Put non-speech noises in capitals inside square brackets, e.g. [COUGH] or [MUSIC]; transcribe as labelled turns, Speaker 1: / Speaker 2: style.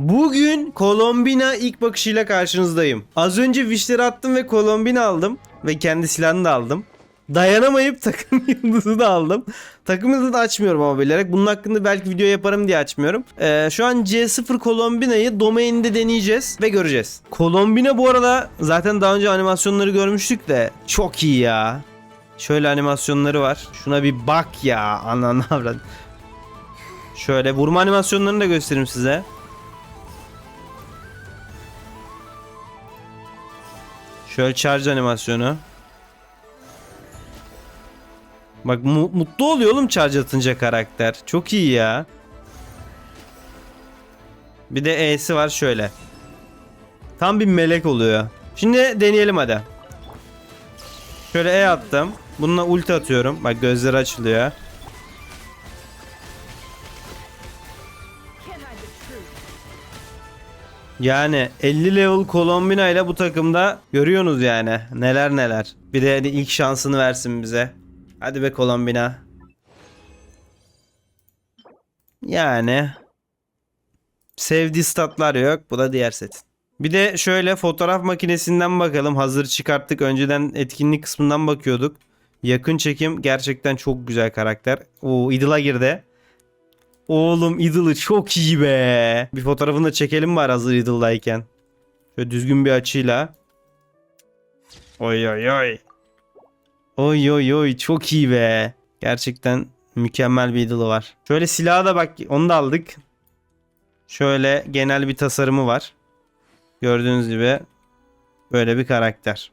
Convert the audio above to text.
Speaker 1: Bugün Kolombina ilk bakışıyla karşınızdayım. Az önce wishleri attım ve Kolombina aldım. Ve kendi silahını da aldım. Dayanamayıp [LAUGHS] takım yıldızı da aldım. Takım yıldızı da açmıyorum ama bilerek. Bunun hakkında belki video yaparım diye açmıyorum. Ee, şu an C0 Kolombina'yı domaininde deneyeceğiz ve göreceğiz. Kolombina bu arada zaten daha önce animasyonları görmüştük de çok iyi ya. Şöyle animasyonları var. Şuna bir bak ya. Ananı avrat. Şöyle vurma animasyonlarını da göstereyim size. Şöyle charge animasyonu. Bak mu- mutlu oluyor oğlum charge atınca karakter. Çok iyi ya. Bir de E'si var şöyle. Tam bir melek oluyor. Şimdi deneyelim hadi. Şöyle E attım. Bununla ulti atıyorum. Bak gözleri açılıyor. Yani 50 level Colombina ile bu takımda görüyorsunuz yani. Neler neler. Bir de hadi ilk şansını versin bize. Hadi be Colombina. Yani sevdiği statlar yok. Bu da diğer setin. Bir de şöyle fotoğraf makinesinden bakalım. Hazır çıkarttık. Önceden etkinlik kısmından bakıyorduk. Yakın çekim gerçekten çok güzel karakter. O Idol'a girdi. Oğlum Idol'ı çok iyi be. Bir fotoğrafını da çekelim var hazır Idol'dayken. Şöyle düzgün bir açıyla. Oy oy oy. Oy oy oy çok iyi be. Gerçekten mükemmel bir Idol'ı var. Şöyle silahı da bak onu da aldık. Şöyle genel bir tasarımı var. Gördüğünüz gibi böyle bir karakter.